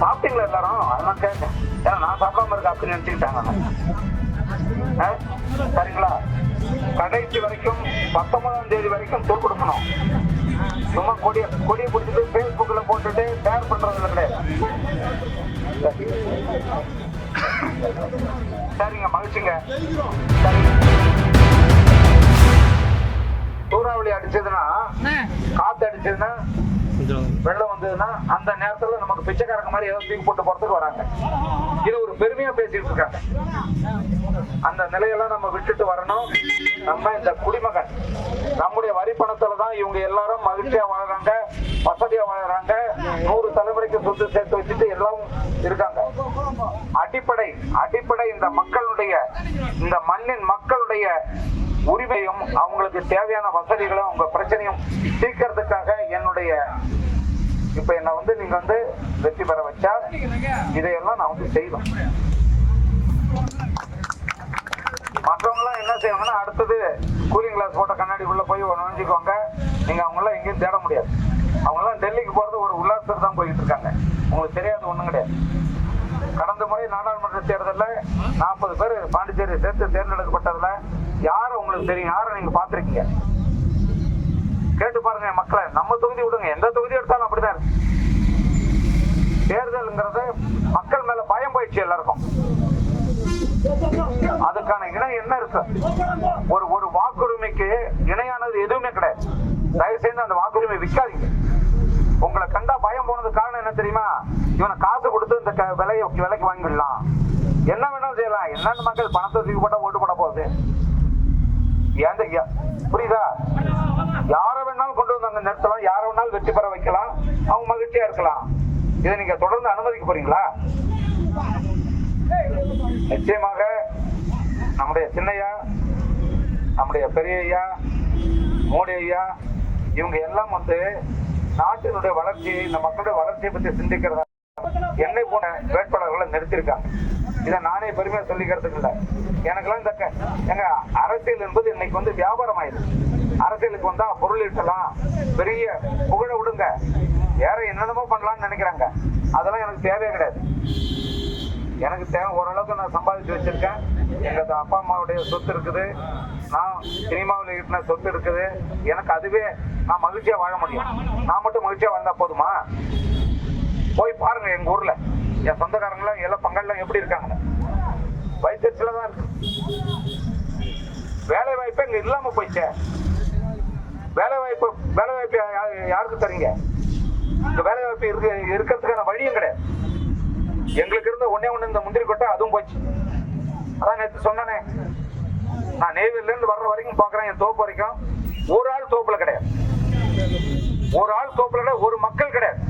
சாப்பிட்டீங்களா எல்லாரும்? அதெல்லாம் கேட்க ஏன்னா நான் சாப்பிடாம இருக்க அப்படின்னு நினைச்சுக்கிட்டாங்க. ஆ? சரிங்களா? கடைசி வரைக்கும் பத்தொன்பதாம் தேதி வரைக்கும் தொல் கொடுக்கணும். சும்மா கொடிய கொடியை பிடிச்சிட்டு பேஸ்புக்ல போட்டுட்டு ஷேர் பண்றது கிடையாது. சரிங்க மகிழ்ச்சிங்க. சரி. பெருமையா பேசிட்டு இருக்காங்க. அந்த நிலையெல்லாம் நம்ம விட்டுட்டு வரணும். நம்ம இந்த குடிமகன். நம்முடைய வரி பணத்துல தான் இவங்க எல்லாரும் மகிழ்ச்சியா வாழ்றாங்க வசதியா வாழ்றாங்க. நூறு தலைமுறைக்கு சொத்து சேர்த்து வச்சுட்டு எல்லாம் இருக்காங்க. அடிப்படை அடிப்படை இந்த மக்களுடைய இந்த மண்ணின் மக்களுடைய உரிமையும் அவங்களுக்கு தேவையான வசதிகளும் அவங்க பிரச்சனையும் தீர்க்கறதுக்காக என்னுடைய இப்ப என்ன வந்து நீங்க வந்து வெற்றி பெற வச்சா இதையெல்லாம் நான் வந்து செய்வேன் மற்றவங்க என்ன செய்வாங்கன்னா அடுத்தது கூலிங் கிளாஸ் போட்ட கண்ணாடிக்குள்ள போய் நுழைஞ்சுக்கோங்க நீங்க அவங்க எங்கேயும் தேட முடியாது. அவங்கெல்லாம் டெல்லிக்கு போறது ஒரு உல்லாசத்தில் தான் போயிட்டு இருக்காங்க. உங்களுக்கு தெரியாது ஒண்ணும் கிடையாது. கடந்த முறை நாடாளுமன்ற தேர்தலில் நாற்பது பேர் பாண்டிச்சேரி சேர்த்து தேர்ந்தெடுக்கப்பட்டதுல யார் உங்களுக்கு தெரியும்? யார் நீங்க பார்த்திருக்கீங்க கேட்டு பாருங்க மக்களை நம்ம தொகுதி விடுங்க எந்த தொகுதி எடுத்தாலும் அப்படிதான் இருக்கு தேர்தல்ங்கிறது மக்கள் மேல பயம் போயிடுச்சு எல்லாருக்கும் அதுக்கான இணை என்ன இருக்கு ஒரு ஒரு வாக்குரிமைக்கு இணையானது எதுவுமே கிடையாது. தயவு செய்து அந்த வாக்குரிமை விற்காதீங்க. உங்களை கண்டா பயம் போனது காரணம் என்ன தெரியுமா? இவனை காசு கொடுத்து இந்த விலையை விலைக்கு வாங்கிடலாம். என்ன வேணாலும் செய்யலாம். என்ன மக்கள் பணத்தை தூக்கி போட்டா ஓட்டு போட போகுது? புரியுதா? யாரை வேணாலும் கொண்டு வந்து அங்க நிறுத்தலாம். யாரை வேணாலும் வெற்றி பெற வைக்கலாம். அவங்க மகிழ்ச்சியா இருக்கலாம். இதை நீங்க தொடர்ந்து அனுமதிக்க போறீங்களா? நிச்சயமாக நம்முடைய சின்னையா நம்முடைய பெரிய ஐயா மோடி ஐயா இவங்க எல்லாம் வந்து நாட்டினுடைய வளர்ச்சி இந்த மக்களுடைய வளர்ச்சியை பற்றி சிந்திக்கிறதா என்னை போன வேட்பாளர்களை நிறுத்தியிருக்காங்க. இதை நானே பெருமையா சொல்லிக்கிறதுக்கு இல்லை. எனக்கெல்லாம் இந்த எங்க அரசியல் என்பது இன்னைக்கு வந்து வியாபாரம் ஆயிடுது அரசியலுக்கு வந்தா பொருள் ஈட்டலாம். பெரிய புகழ விடுங்க. வேற என்னென்னமோ பண்ணலாம்னு நினைக்கிறாங்க. அதெல்லாம் எனக்கு தேவையே கிடையாது. எனக்கு தேவை ஓரளவுக்கு நான் சம்பாதிச்சு வச்சிருக்கேன். எங்கள் அப்பா அம்மாவுடைய சொத்து இருக்குது. நான் சினிமாவில் ஈட்டின சொத்து இருக்குது. எனக்கு அதுவே நான் மகிழ்ச்சியாக வாழ முடியும். நான் மட்டும் மகிழ்ச்சியாக வாழ்ந்தா போதுமா? போய் பாருங்கள் எங்கள் ஊரில். என் சொந்தக்காரங்களாம் எல்லாம் பங்கெல்லாம் எப்படி இருக்காங்க? வயிற்றுல தான் இருக்கு. வேலை வாய்ப்பு இங்கே இல்லாமல் போயிடுச்சே வேலை வாய்ப்பு வேலை வாய்ப்பு யாருக்கு தரீங்க? இந்த வேலை வாய்ப்பு இருக்கு இருக்கிறதுக்கான வழியும் கிடையாது. எங்களுக்கு இருந்த ஒன்னே ஒன்று இந்த முந்திரி கொட்டை அதுவும் போச்சு. அதான் நேற்று சொன்னேனே. நான் நெய்வேலில இருந்து வர்ற வரைக்கும் பாக்குறேன் என் தோப்பு வரைக்கும். ஒரு ஆள் தோப்புல கிடையாது. ஒரு ஆள் தோப்புல கிடையாது ஒரு மக்கள் கிடையாது.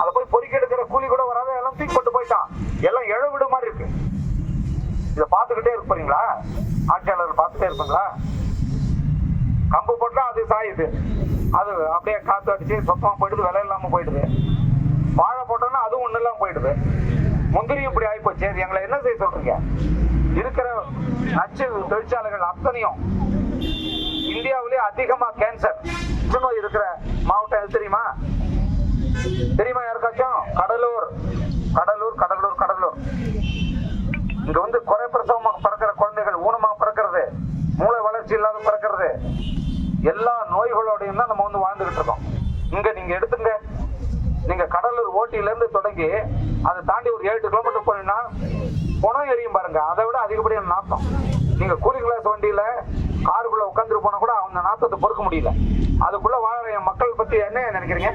அதை போய் பொறுக்கி எடுக்கிற கூலி கூட வராத எல்லாம் தூக்கி போட்டு போயிட்டான். எல்லாம் இழ விட மாதிரி இருக்கு. இதை பார்த்துக்கிட்டே இருப்பீங்களா ஆட்சியாளர் பார்த்துட்டே இருப்பீங்களா? கம்பு போட்டா அது சாயுது. அது அப்படியே காத்து அடிச்சு சொத்தமா போயிடுது விலை இல்லாம போயிடுது வாழை போட்டோம்னா அதுவும் ஒண்ணு இல்லாம போயிடுது முந்திரி இப்படி ஆயிப்போச்சு. சரி எங்களை என்ன செய்ய சொல்றீங்க? இருக்கிற நச்சு தொழிற்சாலைகள் அத்தனையும் இந்தியாவிலே அதிகமா கேன்சர் புற்றுநோய் இருக்கிற மாவட்டம் எது தெரியுமா? தெரியுமா யாருக்காச்சும் கடலூர். கடலூர் கடலூர் கடலூர். இங்க வந்து குறை பிரசவமா பிறக்கிற குழந்தைகள் ஊனமா பிறக்கிறது மூளை வளர்ச்சி இல்லாத பிறக்கிறது. எல்லா நோய்களோடையும் தான் நம்ம வந்து வாழ்ந்துகிட்டு இருக்கோம். இங்க நீங்க எடுத்துங்க. நீங்க கடலூர் ஓட்டியில இருந்து இறங்கி அதை தாண்டி ஒரு ஏழு கிலோமீட்டர் போனீங்கன்னா புனம் எரியும் பாருங்க. அதை விட அதிகப்படியான நாத்தம். நீங்க கூலிங் கிளாஸ் வண்டியில காருக்குள்ள உட்காந்துட்டு போனா கூட அந்த நாத்தத்தை பொறுக்க முடியல. அதுக்குள்ள வாழற என் மக்கள் பத்தி என்ன நினைக்கிறீங்க?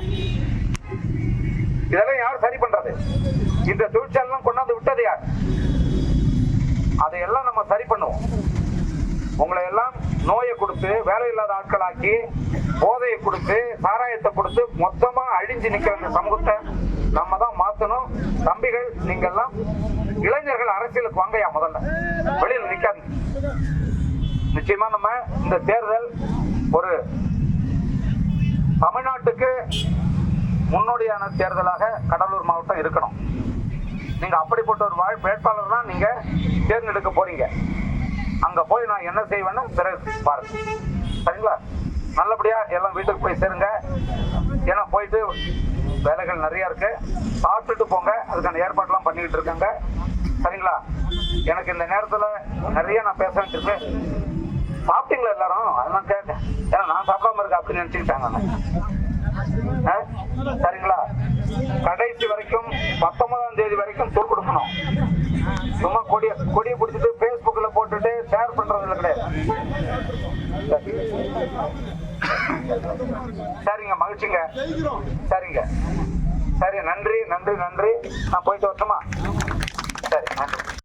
இதெல்லாம் யார் சரி பண்றது? இந்த தொழிற்சாலாம் கொண்டாந்து விட்டது யார்? அதையெல்லாம் நம்ம சரி பண்ணுவோம். உங்களை நோயை கொடுத்து வேலை இல்லாத ஆட்களாக்கி போதையை கொடுத்து சாராயத்தை கொடுத்து மொத்தமா அழிஞ்சு நிக்கிற இந்த சமூகத்தை நம்ம தான் மாத்தணும். தம்பிகள் நீங்க எல்லாம் இளைஞர்கள் அரசியலுக்கு வாங்கயா முதல்ல. வெளியில நிக்காது நிச்சயமா நம்ம இந்த தேர்தல் ஒரு தமிழ்நாட்டுக்கு முன்னோடியான தேர்தலாக கடலூர் மாவட்டம் இருக்கணும். நீங்க அப்படிப்பட்ட ஒரு வாழ் வேட்பாளர் தான் நீங்க தேர்ந்தெடுக்க போறீங்க. அங்க போய் நான் என்ன செய்வேன்னு பிறகு பாருங்க சரிங்களா? நல்லபடியா எல்லாம் வீட்டுக்கு போய் சேருங்க. ஏன்னா போயிட்டு வேலைகள் நிறைய இருக்கு. சாப்பிட்டுட்டு போங்க. அதுக்கான ஏற்பாடுலாம் பண்ணிக்கிட்டு இருக்காங்க. சரிங்களா? எனக்கு இந்த நேரத்துல நிறைய நான் பேச வேண்டியிருக்கு. சாப்பிட்டீங்களா எல்லாரும்? அதெல்லாம் கேட்க ஏன்னா நான் சாப்பிடாம இருக்கேன் அப்படின்னு நினைச்சுக்கிட்டாங்க ஆ? சரிங்களா கடைசி வரைக்கும் பத்தொன்பதாம் தேதி வரைக்கும் சொல் கொடுக்கணும் சும்மா கொடிய கொடியை பிடிச்சிட்டு Facebookல போட்டுட்டு ஷேர் பண்றதுல கிடையாது சரிங்க மகிழ்ச்சிங்க சரிங்க சரி நன்றி நன்றி நன்றி. நான் போயிட்டு வரட்டுமா? சரி நன்றி.